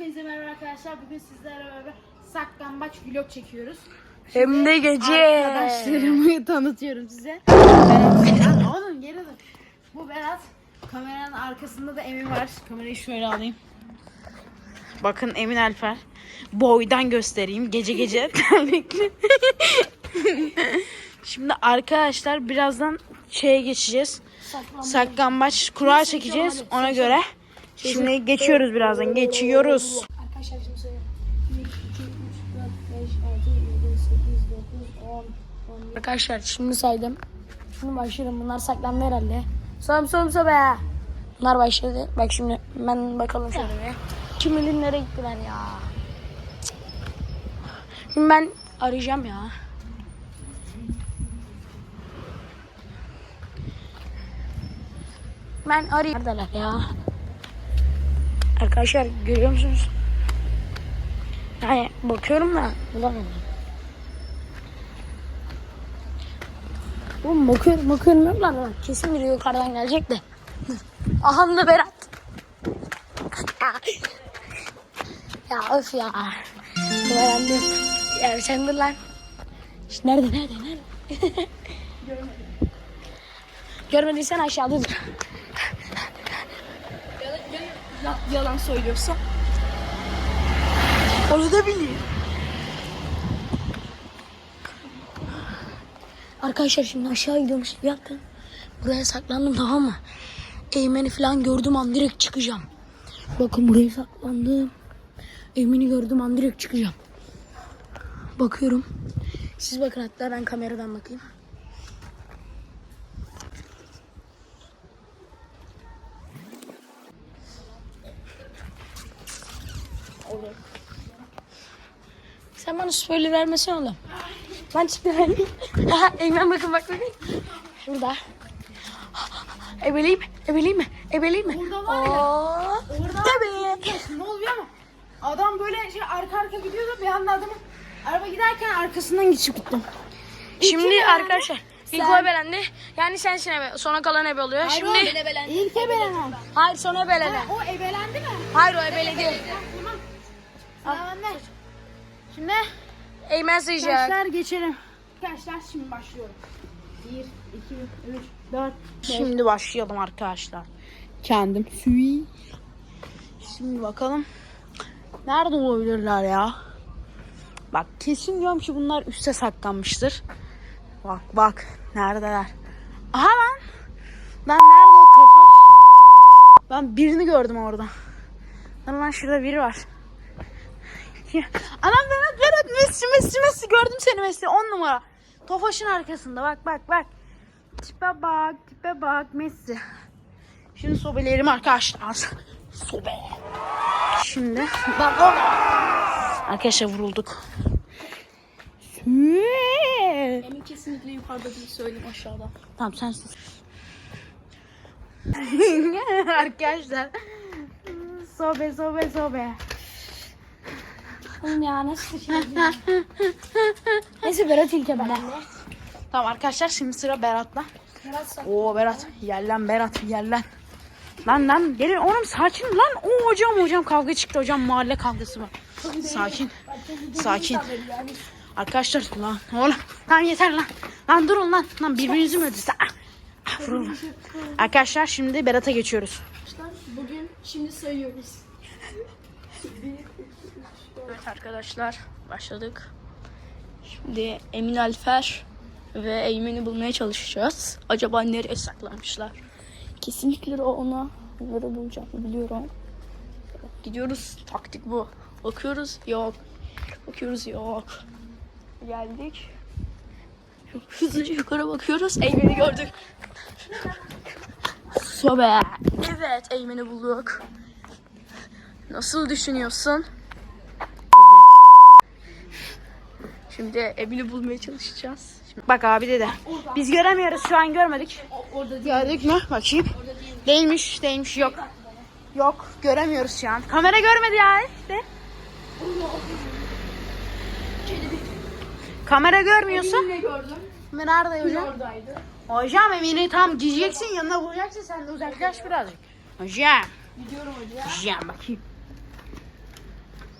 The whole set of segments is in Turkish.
Hepinize merhaba arkadaşlar. Bugün sizlerle beraber saklambaç vlog çekiyoruz. Hem de gece. Arkadaşlarımı tanıtıyorum size. Berat. Oğlum geri dur. Bu Berat. Kameranın arkasında da Emin var. Kamerayı şöyle alayım. Bakın Emin Alper. Boydan göstereyim. Gece gece. Şimdi arkadaşlar birazdan şeye geçeceğiz. Saklambaç kura çekeceğiz ona göre. Şimdi geçiyoruz birazdan. Geçiyoruz. Arkadaşlar şimdi söyleyeyim. 1, 2, 3, 4, 5, 6, 7, 8, 9, 10, 10. Arkadaşlar şimdi saydım. Şimdi başlıyorum. Bunlar saklandı herhalde. Som som som be. Bunlar başladı. Bak şimdi ben bakalım şöyle bir. Kim bilir nereye gittiler ya. Şimdi ben arayacağım ya. Ben arayayım. Neredeler ya? Arkadaşlar görüyor musunuz? Yani bakıyorum da bulamıyorum. Oğlum bakıyorum bakıyorum yoklar da kesin biri yukarıdan gelecek de. Aha da Berat. ya öf ya. Beğendim. Ya sen dur lan. İşte nerede nerede nerede? Görmediysen aşağıda dur. Yalan söylüyorsa. Onu da biliyor. Arkadaşlar şimdi aşağı gidiyormuş gibi yaptım. Buraya saklandım tamam mı? Eymen'i falan gördüm an direkt çıkacağım. Bakın buraya saklandım. Eymen'i gördüm an direkt çıkacağım. Bakıyorum. Siz bakın hatta ben kameradan bakayım. Sen bana spoiler vermesene oğlum. Ben çıktı ben. Aha Eymen bakın bak bakın. Şurada. Ebeleyim, ebeleyim mi? Ebeleyim mi? Burada var ya. Oo, Orada Tabii. ne oluyor ama adam böyle şey arka arka gidiyordu bir anda adamın araba giderken arkasından geçip gittim. Şimdi arkadaşlar ilk o ebelendi. Yani sensin ebe. Sona kalan ebe oluyor. Şimdi İlk ebelenen. hayır sona ebelenen. O ebelendi mi? Hayır o ebeledi. Bende. Şimdi Eymen sayacak. arkadaşlar geçelim. Arkadaşlar şimdi başlıyorum. 1, 2, 3, 4, Şimdi başlayalım arkadaşlar. Kendim sui. Şimdi bakalım. Nerede olabilirler ya? Bak kesin diyorum ki bunlar üste saklanmıştır. Bak bak neredeler? Aha lan. Lan nerede o kafa? Ben birini gördüm orada. Lan lan şurada biri var. Ya, Anam Berat Berat Messi Messi Messi gördüm seni Messi 10 numara. Tofaşın arkasında bak bak bak. Tipe bak tipe bak Messi. Şimdi sobeleyelim arkadaşlar. Sobe. Şimdi bak o. Arkadaşlar vurulduk. Emin kesinlikle yukarıda değil söyleyeyim aşağıda. Tamam sensin. arkadaşlar. Sobe sobe sobe. Oğlum ya nasıl bir şey Neyse Berat ilk ebelendi. Tamam arkadaşlar şimdi sıra Berat'la. Berat. Oo Berat yerlen Berat yerlen. Lan lan gelin oğlum sakin lan. Oo hocam hocam kavga çıktı hocam mahalle kavgası var. Sakin. Sakin. Arkadaşlar lan oğlum tamam yeter lan. Lan durun lan. Lan birbirinizi mi öldürsün? Ah, ah, vurun. Arkadaşlar şimdi Berat'a geçiyoruz. Bugün şimdi sayıyoruz. Evet arkadaşlar başladık. Şimdi Emin Alfer ve Eymen'i bulmaya çalışacağız. Acaba nereye saklanmışlar? Kesinlikle o ona onları bulacağını biliyorum. Gidiyoruz. Taktik bu. Bakıyoruz. Yok. Bakıyoruz. Yok. Geldik. Hızlıca yukarı bakıyoruz. Eymen'i gördük. Sobe. Evet Eymen'i bulduk. Nasıl düşünüyorsun? Şimdi Emin'i bulmaya çalışacağız. Şimdi Bak abi dedi. Biz göremiyoruz şu an görmedik. orada Gördük mü? Bakayım. Değilmiş, değilmiş. Yok. Yok, göremiyoruz şu an. Kamera görmedi ya işte. Kamera görmüyorsa. Nerede hocam? Oradaydı. Hocam Emin'i tam gideceksin yanına vuracaksın sen de uzaklaş birazcık. Hocam. Gidiyorum hocam. Hocam bakayım.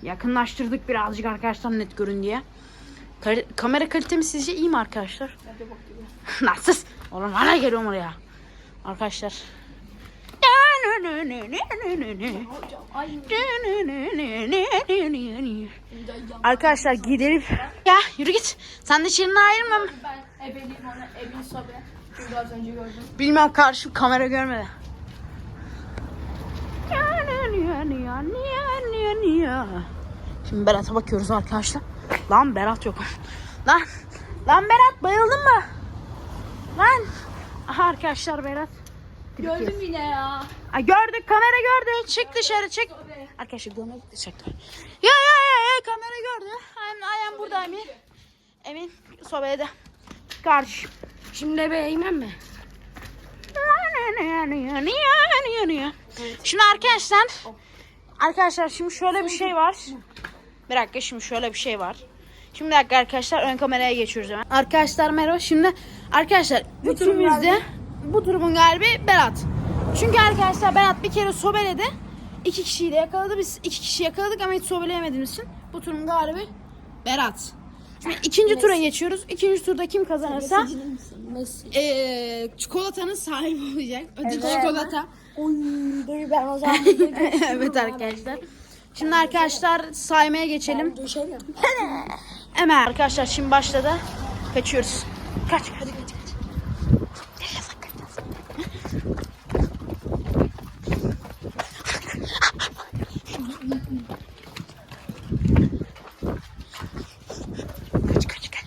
Yakınlaştırdık birazcık arkadaşlar net görün diye. Kar- kamera kalitemiz sizce iyi mi arkadaşlar? Hadi bak gibi. Narsız. Oğlum hala geliyorum oraya. Arkadaşlar. Arkadaşlar gidelim. Ya yürü git. Sen de Şirin'e ayrılma. Ben ebeliyim ona ebeli sobe. Çünkü az önce gördüm. Bilmem karşı kamera görmedi. Şimdi Berat'a bakıyoruz arkadaşlar. Lan Berat yok. Lan. Lan Berat bayıldın mı? Lan. Aha arkadaşlar Berat. Gördüm yine ya. Ay gördük kamera gördü. Çık dışarı çık. Arkadaşlar görmek diyecekler. Ya ya ya ya kamera gördü. Aynen aynen burada Emin. Emin sobede. Karşı. Şimdi ebe eğmem mi? Şimdi arkadaşlar Arkadaşlar şimdi şöyle bir şey var. Bir dakika şimdi şöyle bir şey var. Şimdi dakika arkadaşlar ön kameraya geçiyoruz hemen. Arkadaşlar merhaba. Şimdi arkadaşlar üçümüzde bu durumun galibi Berat. Çünkü arkadaşlar Berat bir kere sobeledi. İki kişiyi de yakaladı. Biz iki kişi yakaladık ama hiç sobeleyemediğimiz için bu turun galibi Berat. Şimdi ikinci tura geçiyoruz. İkinci turda kim kazanırsa eee, çikolatanın sahibi olacak. Ödül Evet. çikolata. Oy dur ben o zaman evet arkadaşlar. Şimdi arkadaşlar saymaya geçelim. Düşelim. Hemen arkadaşlar şimdi başladı. Kaçıyoruz. Kaç kaç kaç kaç. Gel, yasak, kaç, yasak. Kaç kaç kaç.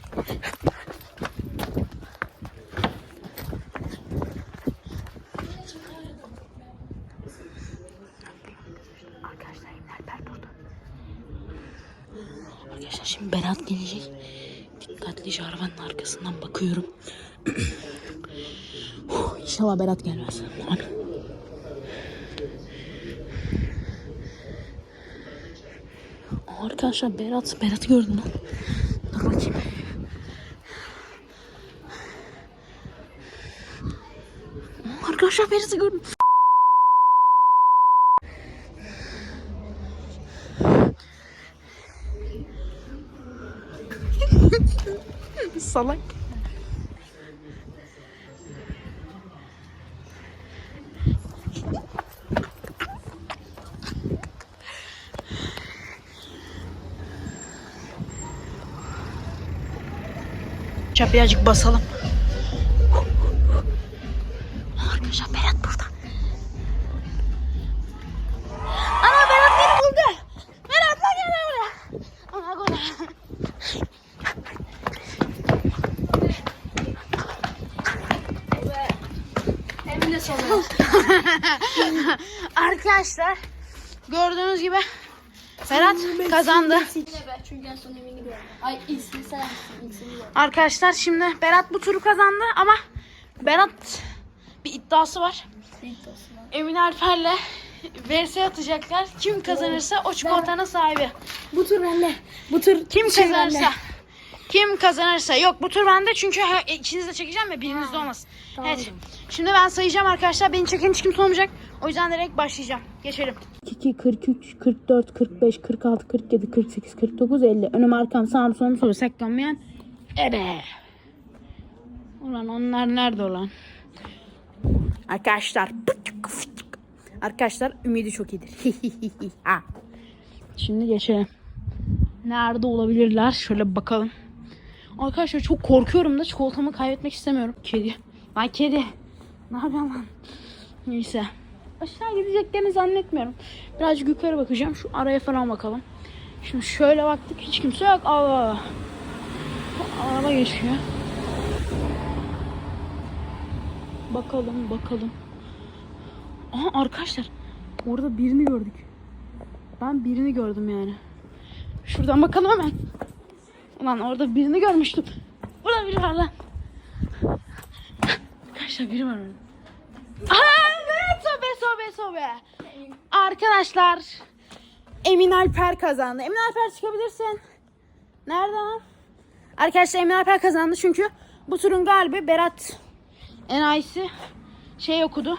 Arkadaşlar Emre Alper burada. Arkadaşlar şimdi Berat gelecek. Dikkatlice arabanın arkasından bakıyorum. Huh, İnşallah Berat gelmez. Abi. Arkadaşlar Berat, Berat'ı gördüm lan. Dur bakayım. Arkadaşlar Berat'ı gördüm. Salak. Çap birazcık basalım. Arkadaşlar gördüğünüz gibi Berat kazandı. Yine be çünkü en son Emin'i gördüm. Ay ismi sen ismini gördüm. Arkadaşlar şimdi Berat bu turu kazandı ama Berat bir iddiası var. Emin Alper'le VS atacaklar. Kim kazanırsa o çikolatanın sahibi. Bu tur bende. Bu tur Kim şey kazanırsa. Kim kazanırsa. Yok bu tur bende çünkü he- ikiniz de çekeceğim ya birinizde olmasın. Tamam. Evet. Şimdi ben sayacağım arkadaşlar. Beni çeken hiç kimse olmayacak. O yüzden direkt başlayacağım. Geçelim. 42, 43, 44, 45, 46, 47, 48, 49, 50. Önüm arkam sağım solum solu saklanmayan. Ebe. Ulan onlar nerede olan? Arkadaşlar. Arkadaşlar ümidi çok iyidir. Ha. Şimdi geçelim. Nerede olabilirler? Şöyle bakalım. Arkadaşlar çok korkuyorum da çikolatamı kaybetmek istemiyorum. Kedi. Ay kedi. Ne yapıyorsun lan? Neyse. Aşağı gideceklerini zannetmiyorum. Birazcık yukarı bakacağım. Şu araya falan bakalım. Şimdi şöyle baktık. Hiç kimse yok. Allah. Araba geçiyor. Bakalım bakalım. Aha arkadaşlar. Orada birini gördük. Ben birini gördüm yani. Şuradan bakalım hemen. Ulan orada birini görmüştüm. Burada biri var lan. Arkadaşlar biri var orada. Aa, evet sobe sobe sobe. Arkadaşlar Emin Alper kazandı. Emin Alper çıkabilirsin. Nereden? Arkadaşlar Emin Alper kazandı çünkü bu turun galibi Berat Enayisi şey okudu.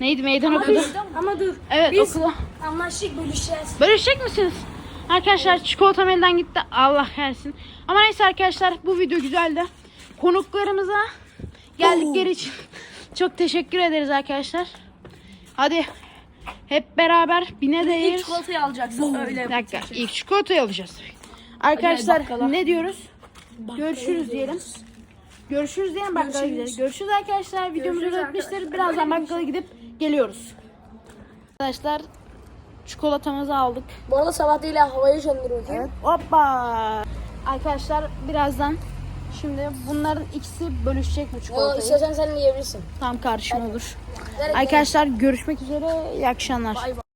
Neydi meydan okudu? Ama dur. Evet Biz okulu. anlaştık bölüşeceğiz. Bölüşecek misiniz? Arkadaşlar çikolatam elden gitti. Allah kahretsin. Ama neyse arkadaşlar bu video güzeldi. Konuklarımıza geldikleri için çok teşekkür ederiz arkadaşlar. Hadi hep beraber bine değeriz. Çikolatayı alacaksın öyle. Bir dakika ilk çikolatayı alacağız. Arkadaşlar bakkala. ne diyoruz? Görüşürüz diyelim. Görüşürüz diyelim bakkala gidelim. Görüşürüz arkadaşlar. Videomuzu Görüşürüz arkadaşlar. Birazdan bakkala gidip geliyoruz. Arkadaşlar çikolatamızı aldık. Bu arada sabah değil ha, havaya söndürüyor. Evet. Hoppa. Arkadaşlar birazdan şimdi bunların ikisi bölüşecek bu çikolatayı. istiyorsan sen yiyebilirsin. Tam karşıma olur. Arkadaşlar görüşmek üzere. İyi akşamlar. Bay bay.